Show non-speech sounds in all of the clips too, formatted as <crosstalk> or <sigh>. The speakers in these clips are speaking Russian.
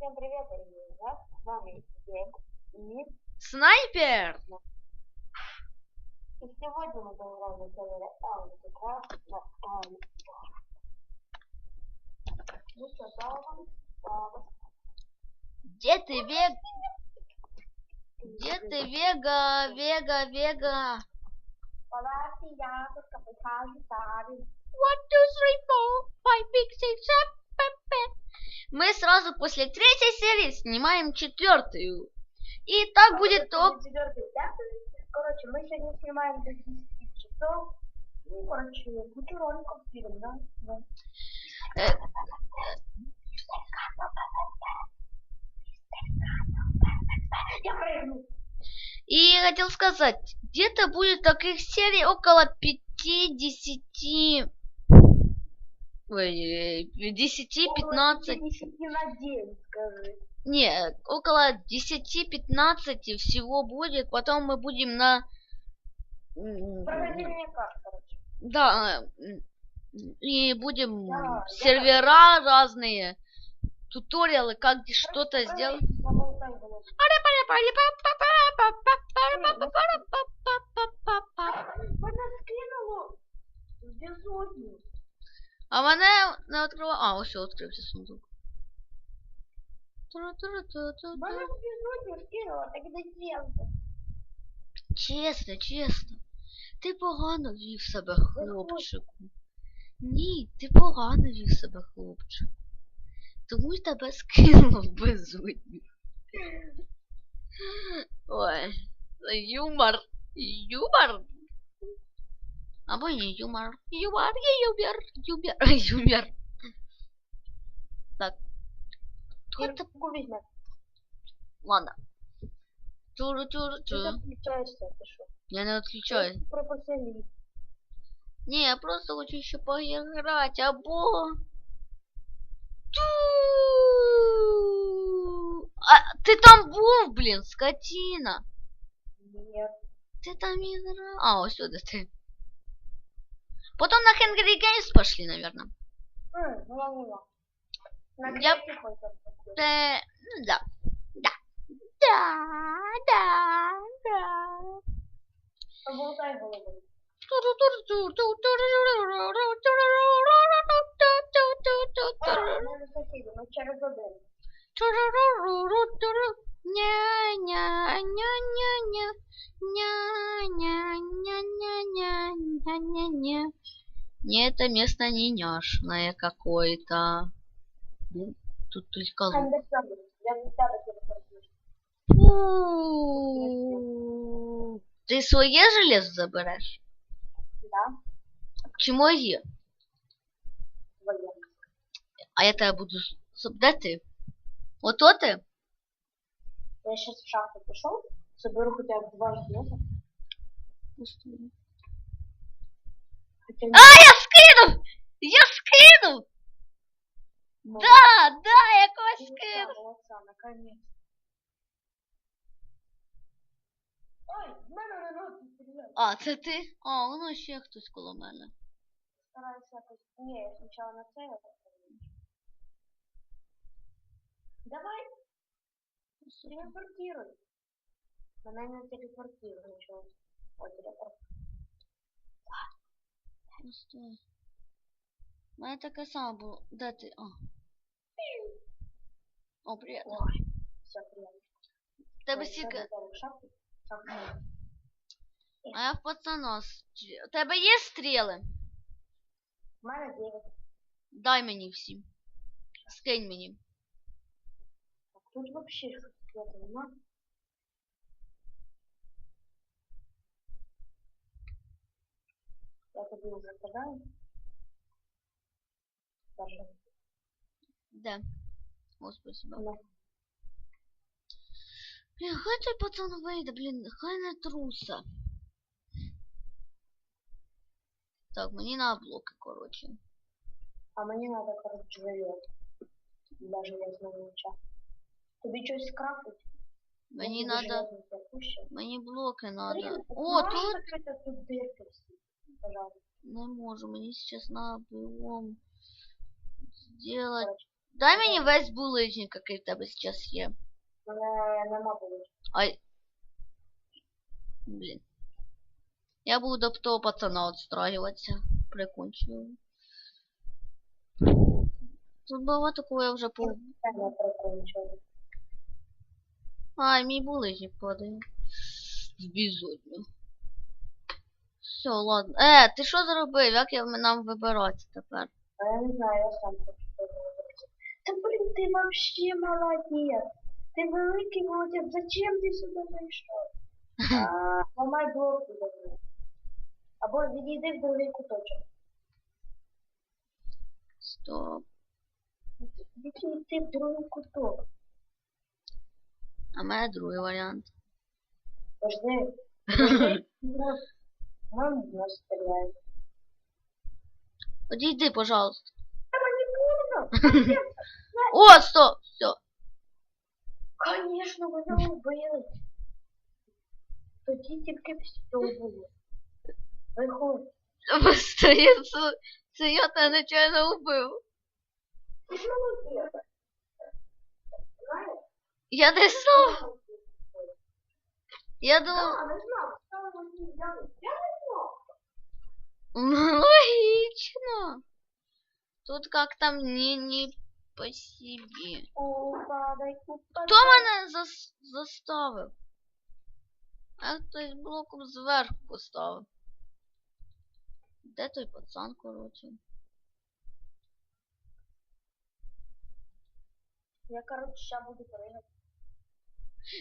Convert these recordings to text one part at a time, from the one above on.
Всем привет, дорогие друзья! С вами День и... Снайпер! И сегодня мы поиграем на сервере Audi на. Ну давай. Где ты, Вег? Где ты, Вега? Вега, Вега? Я только покажу Сари. One, two, three, four, Мы сразу после третьей серии снимаем четвертую. И так будет топ. Короче, мы сегодня снимаем до 10 часов. Ну, короче, кучу роликов фильм, да? Да. Э, Я прыгну. И хотел сказать, где-то будет таких серий около 50... Ой, 10-15... Не на день, скажи. Не, около 10-15 всего будет. Потом мы будем на... Да, м, и будем Да, да. сервера разные, туториалы, как что-то сделать. скинуло в безодню. А мене не відкрила. А, ось відкрився сундук. Де діло. Чесно, чесно. Ти погано вів себе, хлопчику. Ні, ти погано вів себе, хлопчику. Тому й тебе скинуло в безодню. <laughs> Ой, юмор. Юмор. Або не юмор. Юмор, є юмор. Юмор. <laughs> Юмор. Так. Хто це? Кирку візьме. Ладно. Чуру, чуру, Ти чуру. відключаєшся, ти що? Я не отключаюсь. Пропасили. Не, я просто хочу еще поиграть, або... Тю! А, ты там был, блин, скотина. Ні. Ты там играл. А, вот сюда ты. Потом на Hungry Games пошли, наверное. М, ну ладно. На Я-. Э, ну да. Да. Да, да, да. Поболтай мене сусіди, ми через один. Не, это место не няшное какое-то. Блин, тут только лук. Там де саме. Я не сяду телефон. Фу. Ти своє железо забереш? Да? Чи моє? Твоє. А я тебе буду... с- с- Де ти? Ото ти? Я сейчас в шахту пішов, соберу хоча б два железа. Хоча А, я скинув! Я скинув! Да, да, я когось скинув. Молодця, наконец. Ой, в мене на ноги стріляє. А, це ти? А, воно ще хтось коло мене. Стараюся якось... Ні, я спочатку на це. Давай, телепортируй. Мене не телепортируй, нічого. Ой, телепорт. Ну, стой. У мене таке саме було. Де ти? А. О, привіт. Ой, все, приємно. В Тебе Ой, стільки... я заберу шапку. Шапку. А я в пацана. стрі- У тебе є стріли? В мене 9. Дай мені всі. Скинь мені. Так, тут вообще что-то нема. Я тобі уже кидаю. Даже. Де? О, спасибо. Ну, Блін, хай той пацан вийде, блін, хай не труса. Так, мені на блоки, коротше. А мені надо, короче, железо. Даже я знаю меча. Тобі щось скрафтить? Мені Я тобі надо. железо запущу. Мені блоки надо. Блин, О, можешь тут закрыть тут дырки всі? Пожалуйста. не можу, мені сейчас надо білом сделать. Короче, Дай мені весь булижник, який в тебе зараз є. У мене нема було. Ай. Блін. Я буду до того пацана отстраюватися. Прикончу. його. Тут багато кого я вже Ай, мій булижник падає. В безодню. Все, ладно. Е, ти що зробив? Як я нам вибирати тепер? Я не знаю, я сам хочу зробити. Та блін, ти вообще молодець. Ти великий молодець. Зачем ти сюди прийшов? <laughs> Ламай блок туди. Або відійди в другий куточок. Стоп. Відійди в другий куток. А в мене другий варіант. Подожди. Подожди. Мам в нас стріляє. Одійди, пожалуйста. Та мені больно. <laughs> О, стоп! Все. Конечно, мене вбили. Тоді тільки все було. Виходь. Це, це, це я тебе нечайно вбив. Ти ж молодець. Я не знав. Я думав. Не не Логично. Тут как-то мне не по себе. Хто мене зас... заставив? А хтось блоком зверху поставив. Де той пацан, коротше? Я, короче, сейчас буду прыгать.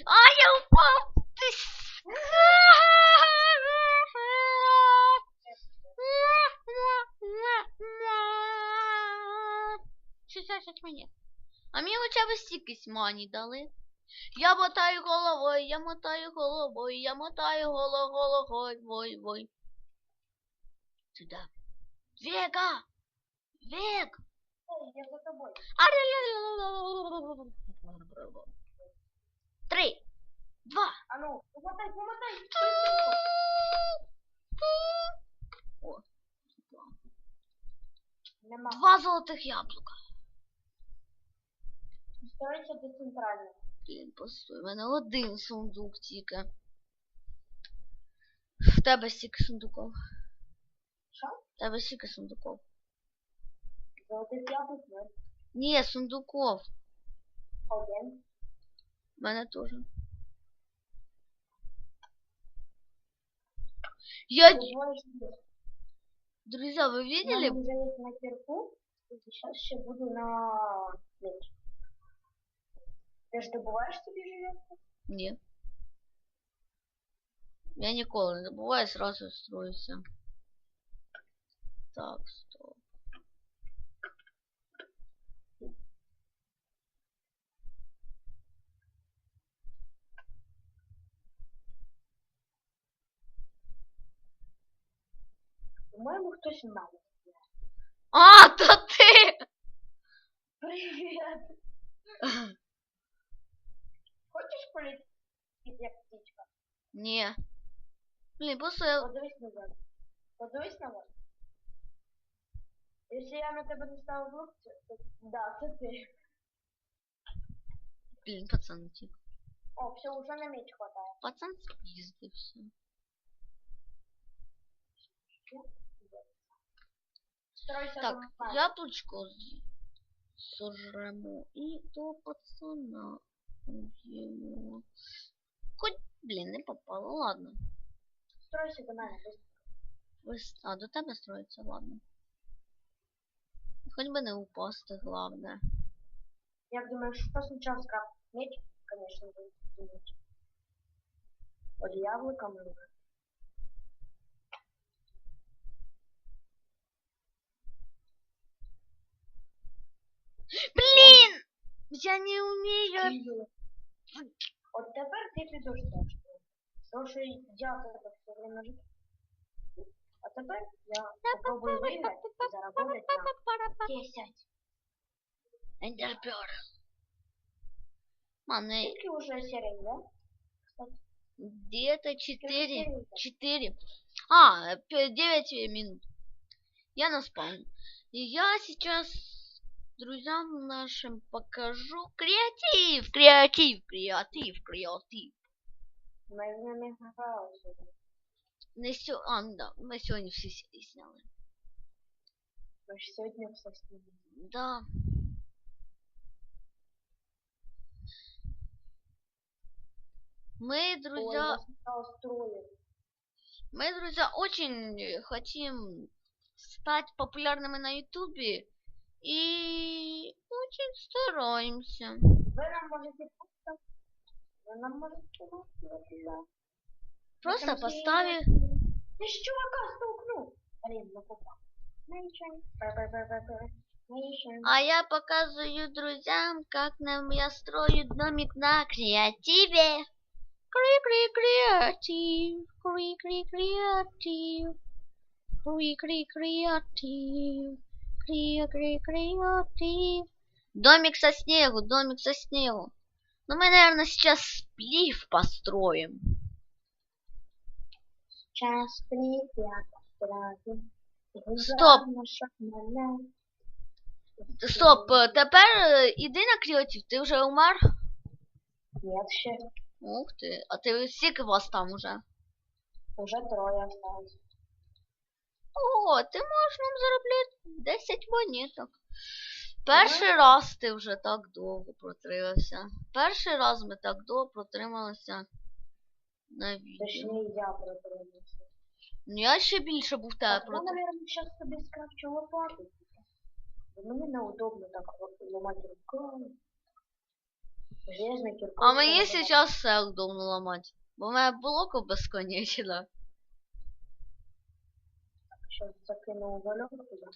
А, я упав! Ти... Шістдесят мені. А мені хоча б стікись мані дали. Я мотаю головою, я мотаю головою, я мотаю голо головою, вой, вой. Сюда. Вега! Вег! Ой, я за тобой. Три, два, А ну, умотай, умотай. О, Нема. два золотих яблука. Старайся до центрального. Блін, постой, у мене один сундук тільки. В тебе стільки сундуков. Що? В тебе стільки сундуков. Золотих яблук ноль. Ні, сундуков. Один. Мене теж. Я... Друзья, вы Я видели? есть на кирку. И сейчас еще буду на. Ты же добываешь себе железо? Ні. Я ніколи не забуваю, сразу строюся. Так, стоп. По-моему, кто-то надо. А, то ти! Привет. Хочешь полететь, як птичка? Ні. Блін, просто я... Подивись назад. Подивись назад. Если я на тебе не ставив блок, то, то да, це ти. Блін, пацан тік. О, все, уже на меч хватает. Пацан спіздився. Стройся Так, яблучко з- сожремо і до пацана уб'ємо. Хоч, блін, не попало, ладно. Стройся до мене. Ось- А, до тебе строїться, ладно. Хоч би не упасти, главне. Як думаєш, що сначала скрафт? Меч? Конечно, будет меч. Под яблоком Блін! Я не вмію. От тепер ти підеш теж. Тому що я тебе все время жив. А тепер я попробую виграти і заработати на 10. Ендерпер. Мане, Скільки уже серій, да? Кстати, где-то скільки 4. серій? 4. А, 9 минут. Я на спаун. И я сейчас друзьям нашим покажу креатив, креатив, креатив, креатив. Ми з ними грали сьогодні. Не сьо... А, ну да, ми сьогодні всі серії сняли. Ми ж сьогодні все знімали. Да. Мы, Ой, друзья, нас стало строїть. мы, друзья, очень э, хотим стать популярными на ютубе и очень стараемся. Ви нам можете просто... Ви нам можете просто... Просто Там поставив... Ти ж чувака столкнув. Блін, не попав. Ну нічого. Бе-бе-бе-бе-бе. Ну нічого. А я показываю друзьям, как нам я строю домик на креативе. Кри-кри-креатив, кри-кри-креатив, кри-кри-креатив, Кри-кри-креатив. Домик со снегу, домик со снегу. Ну мы, наверное, сейчас сплив построим. Час прийдя сразу. Стоп. Стоп, е, тепер е, іди на креатив, ти вже умер? Нет, ще. Ух ти, а ти скільки вас там уже? Уже троє осталось. О, ти можеш нам заробляти 10 монеток. Перший раз ти вже так довго протримався. Перший раз ми так довго протрималися на відео. Точніше, я протримався. Ну я ще більше був тебе Так, я, наверное, сейчас собі скрафчу лопату. Мені неудобно так ломати руками. Железна. А мені зараз все удобно ламати. Бо в мене блоку безконечно. Сейчас закину уголек туди.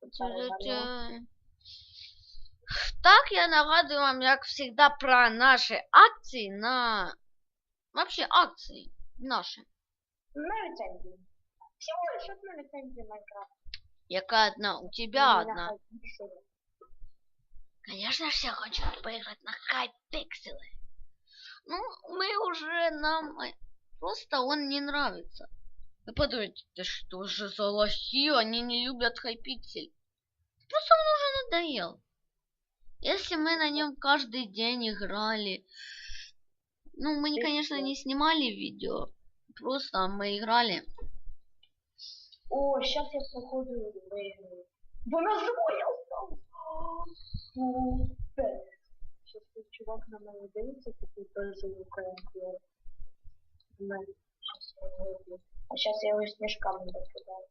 Тю-тю-тю. Так, я нагадую вам, як завжди, про наші акції на... Вообще акції наші. На лицензии. Всего лишь одна лицензия Майнкрафта. Яка одна? У тебя одна. Конечно, все хотят поиграть на хайпикселы. Ну, мы уже нам... э, Просто он не нравится. Вы подумайте, ты что же за лохи? Они не любят хайпиксель. Просто он уже надоел. Если мы на нем каждый день играли... Ну, мы, не, конечно, не снимали видео. Просто мы играли. О, сейчас я походу выиграю. Вона двоє осталось. Супер. Сейчас тут чувак на мене дивиться, такий бежевий колонкою. А сейчас я его снежками закидаю.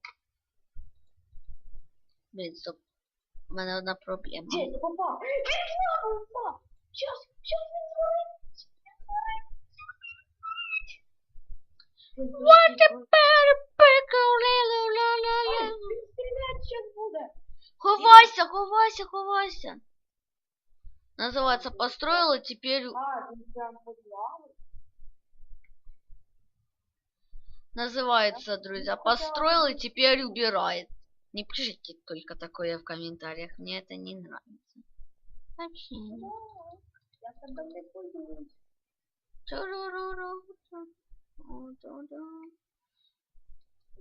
Блин, стоп. У мене одна проблема. Где? Не попал. Він знову упав. Сейчас, сейчас він згорить. Він згорить. What a pickle, Ой, Він стріляти зараз буде. Ховайся, ховайся, ховайся. Называется построила, теперь А, він прям подлавив. называется, друзья, построил и теперь убирает. Не пишите только такое в комментариях, мне это не нравится. Вообще. не. Я тебе не боюсь. Ту-ру-ру-ру. Ту-ду-ду.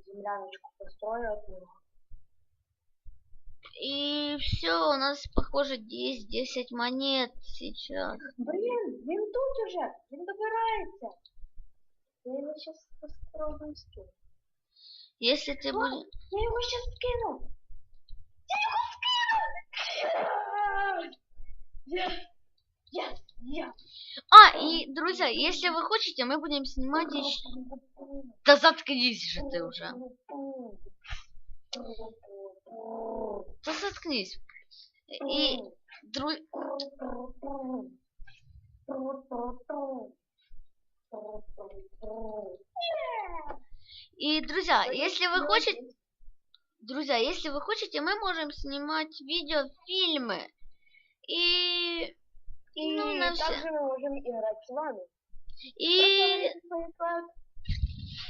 Земляночку построил от него. И все, у нас, похоже, есть 10 монет сейчас. Блін, він тут уже, він добирається. Я його зараз спробую скину. Если ты будешь... Я його зараз скину. Я його скину! А, и, друзья, если вы хотите, мы будем снимать еще... Да заткнись же ты уже. Да заткнись. И, дру... и, друзья, если вы хотите... Друзья, если вы хотите, мы можем снимать видео, фильмы. И... И Ну, на все. также мы можем играть с вами. И...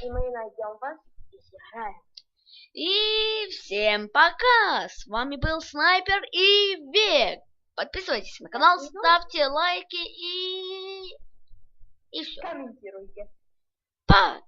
И мы найдем вас и сыграем. И всем пока! С вами был Снайпер и Век. Подписывайтесь на канал, ставьте лайки и... И все. Комментируйте. Пока!